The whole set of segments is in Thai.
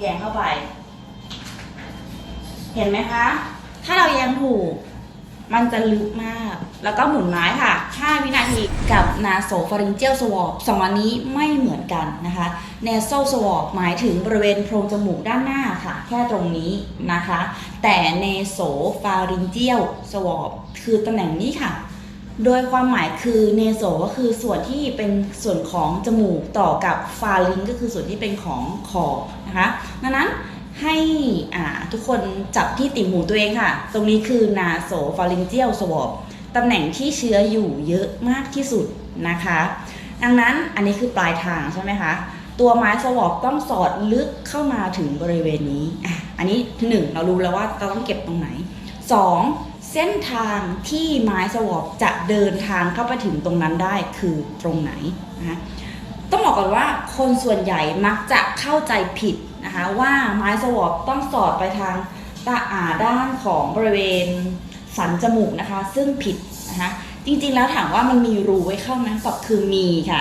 แยงเข้าไป เห็นไหมคะ ถ้าเราแยงถูก มันจะลึกมาก แล้วก็หมุนไม้ค่ะ 5 วินาที กับนาโซฟาริงเจียลสวอปสองอันนี้ไม่เหมือนกันนะคะเนโซสวอปหมายถึงบริเวณโพรงจมูกด้านหน้าค่ะ แค่ตรงนี้นะคะ แต่เนโซฟาริงเจียลสวอปคือตำแหน่งนี้ค่ะ โดยความหมายคือเนโซก็คือส่วนที่เป็นส่วนของจมูกต่อกับฟาลิงก็คือส่วนที่เป็นของคอนะคะดังนั้นให้ทุกคนจับที่ติ่งหูตัวเองค่ะ ตรงนี้คือนาโซฟาลิงเจียลสวอปตำแหน่งที่เชื้ออยู่เยอะมากที่สุดนะคะ ดังนั้นอันนี้คือปลายทางใช่ไหมคะตัวไม้สวอปต้องสอดลึกเข้ามาถึงบริเวณนี้ อันนี้หนึ่งเรารู้แล้วว่าเราต้องเก็บตรงไหน 2. เส้นทางที่ไม้สวอปจะเดินทางเข้าไปถึงตรงนั้นได้คือตรงไหนนะคะต้องบอกก่อนว่าคนส่วนใหญ่มักจะเข้าใจผิดนะคะว่าไม้สวอปต้องสอดไปทางตาอาด้านของบริเวณสันจมูกนะคะ ซึ่งผิดนะคะจริงๆแล้วถามว่ามันมีรูไว้เข้าไหมตอบคือมีค่ะ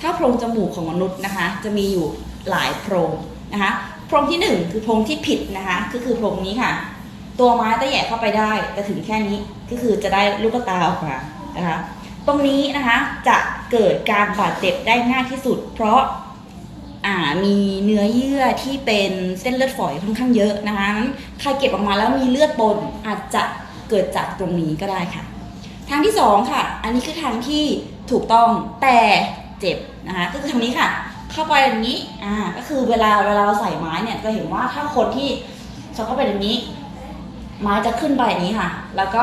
ถ้าโพรงจมูกของมนุษย์นะคะ จะมีอยู่หลายโพรงนะคะโพรงที่หนึ่งคือโพรงที่ผิดนะคะก็คือโพรงนี้ค่ะ ตัวไม้จะแหย่เข้าไปได้แต่ถึงแค่นี้ก็คือจะได้ลูกตาออกมานะคะตรงนี้นะคะจะเกิดการบาดเจ็บได้ง่ายที่สุด เพราะมีเนื้อเยื่อที่เป็นเส้นเลือดฝอยค่อนข้างเยอะนะคะนั้นใครเก็บออกมาแล้วมีเลือดปนอาจจะเกิดจากตรงนี้ก็ได้ค่ะ ทางที่สองค่ะ อันนี้คือทางที่ถูกต้องแต่เจ็บนะคะก็คือทางนี้ค่ะ เข้าไปอย่างนี้อ่าก็คือเวลาเวลาเราใส่ไม้เนี่ยจะเห็นว่าถ้าคนที่ชอบเข้าไปอย่างนี้ ไม้จะขึ้นไปอย่างนี้ค่ะ แล้วก็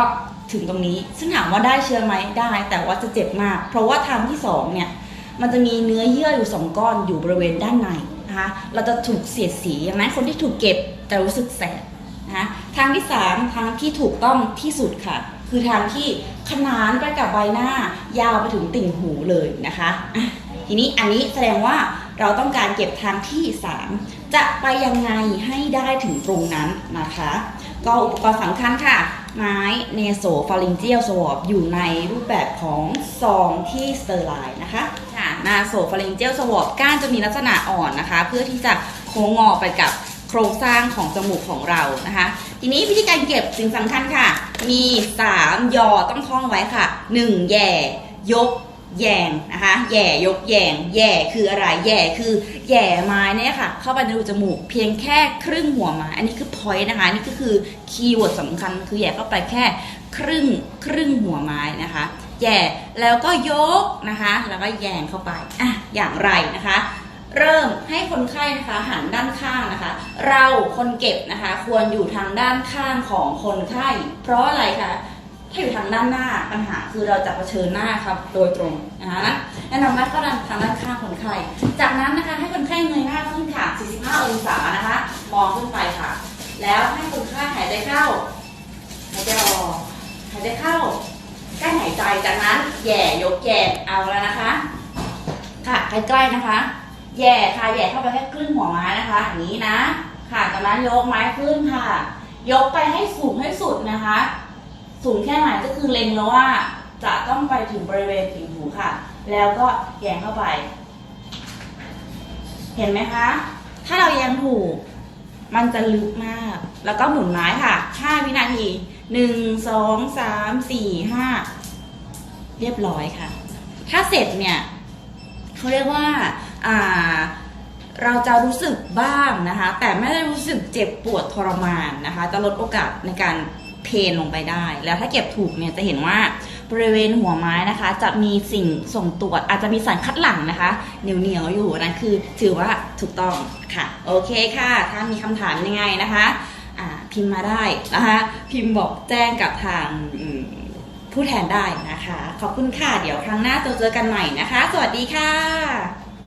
ถึงตรงนี้ ซึ่งถามว่าได้เชื้อไหมได้ แต่ว่าจะเจ็บมาก เพราะว่าทางที่สองเนี่ย มันจะมีเนื้อเยื่ออยู่สองก้อนอยู่บริเวณด้านในนะคะ เราจะถูกเสียดสีอย่างนั้นคนที่ถูกเก็บจะรู้สึกแสบนะคะทางที่สามทางที่ถูกต้องที่สุดค่ะ คือทางที่ขนานไปกับใบหน้า ยาวไปถึงติ่งหูเลยนะคะ ทีนี้อันนี้แสดงว่า เราต้องการเก็บทางที่สามจะไปยังไงให้ได้ถึงตรงนั้นนะคะ ก็อุปกรณ์สำคัญค่ะ ไม้เนโซฟาริงเจียลสวอปอยู่ในรูปแบบของซองที่สเตอร์ไลน์นะคะค่ะนาโซฟาริงเจียลสวอปก้านจะมีลักษณะอ่อนนะคะ เพื่อที่จะโค้งงอไปกับโครงสร้างของจมูกของเรานะคะ ทีนี้วิธีการเก็บสิ่งสำคัญค่ะ มี 3 ยอต้องท่องไว้ค่ะ 1 แย่ ยก แยงนะคะแย่ยกแยงแย่คืออะไรแย่คือแย่ไม้เนี่ยค่ะ เข้าไปในรูจมูกเพียงแค่ครึ่งหัวไม้อันนี้คือ point นะคะนี่ก็คือคีย์เวิร์ดสำคัญคือแย่เข้าไปแค่ครึ่งครึ่งหัวไม้นะคะแย่แล้วก็ยกนะคะ แล้วก็แยงเข้าไปอะอย่างไรนะคะ เริ่มให้คนไข้นะคะหันด้านข้างนะคะ เราคนเก็บนะคะ ควรอยู่ทางด้านข้างของคนไข้ เพราะอะไรคะ ถ้าอยู่ทางด้านหน้าปัญหาคือเราจะเผชิญหน้าครับโดยตรงนะคะแนะนำว่าก็ดันทางด้านข้างคนไข้ จากนั้นนะคะให้คนไข้เงยหน้าขึ้นค่ะ 45 องศานะคะ มองขึ้นไปค่ะ แล้วให้คนไข้หายใจเข้า หายใจออก หายใจเข้ากั้นหายใจ จากนั้นแย่ยกแย่เอาแล้วนะคะ ค่ะใกล้ๆนะคะ แย่ค่ะแย่เข้าไปแค่ครึ่งหัวไม้นะคะอย่างนี้นะ ค่ะจากนั้นยกไม้ขึ้นค่ะ ยกไปให้สูงให้สุดนะคะ สูงแค่ไหนก็คือเล็งแล้วว่าจะต้องไปถึงบริเวณติ่งหูค่ะ แล้วก็แยงเข้าไป เห็นไหมคะ ถ้าเราแยงถูก มันจะลึกมาก แล้วก็หมุนไม้ค่ะ 5 วินาที 1 2 3 4 5 เรียบร้อยค่ะ ถ้าเสร็จเนี่ยเขาเรียกว่าอ่าเราจะรู้สึกบ้างนะคะ แต่ไม่ได้รู้สึกเจ็บปวดทรมานนะคะ จะลดโอกาสในการ เพนลงไปได้ แล้วถ้าเก็บถูกเนี่ยจะเห็นว่าบริเวณหัวไม้นะคะ จะมีสิ่งส่งตรวจอาจจะมีสารคัดหลั่งนะคะ เหนียวเหนียวอยู่นั่นคือถือว่าถูกต้องค่ะ โอเคค่ะ ถ้ามีคำถามยังไงนะคะพิมพ์มาได้นะคะพิมพ์บอกแจ้งกับทางผู้แทนได้นะคะ ขอบคุณค่ะ เดี๋ยวครั้งหน้าจะเจอกันใหม่นะคะ สวัสดีค่ะ